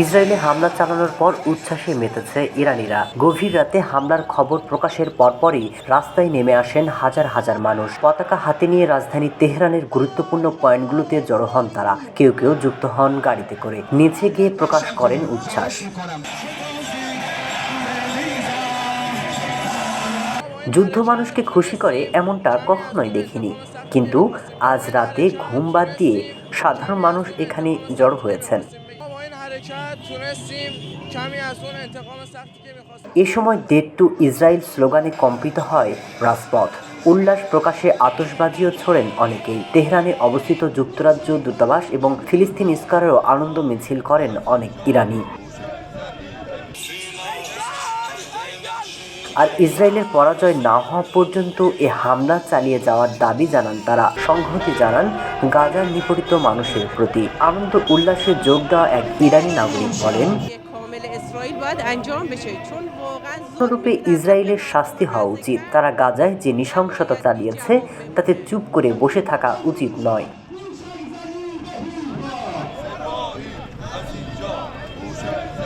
ইসরায়েলে হামলা চালানোর পর উচ্ছ্বাসে মেতেছে ইরানিরা। গভীর রাতে হামলার খবর প্রকাশের পরপরই রাস্তায় নেমে আসেন হাজার হাজার মানুষ। পতাকা হাতে নিয়ে রাজধানী তেহরানের গুরুত্বপূর্ণ পয়েন্টগুলোতে জড়ো হন তারা। কেউ কেউ যুক্ত হন গাড়িতে করে। নিচে গিয়ে প্রকাশ করেন উচ্ছ্বাস। যুদ্ধ মানুষকে খুশি করে এমনটা কখনোই দেখিনি। কিন্তু আজ রাতে ঘুম বাদ দিয়ে সাধারণ মানুষ এখানে জড়ো হয়েছেন। এ সময় ডেট টু ইসরায়েল স্লোগানে কম্পিত হয় রাজপথ। উল্লাস প্রকাশে আতশবাজিও ছোড়েন অনেকেই। তেহরানে অবস্থিত যুক্তরাজ্য দূতাবাস এবং ফিলিস্তিন ইস্কারেও আনন্দ মিছিল করেন অনেক ইরানি। আর ইসরায়েলের পরাজয় না হওয়া পর্যন্ত এ হামলা চালিয়ে যাওয়ার দাবি জানান তারা। সংহতি জানান গাজার নিপীড়িত মানুষের প্রতি। আনন্দ উল্লাসে যোগ দেওয়া এক ইরানি নাগরিক বলেন রূপে ইসরায়েলের শাস্তি হওয়া উচিত। তারা গাজায় যে নৃশংসতা চালিয়েছে, তাতে চুপ করে বসে থাকা উচিত নয়।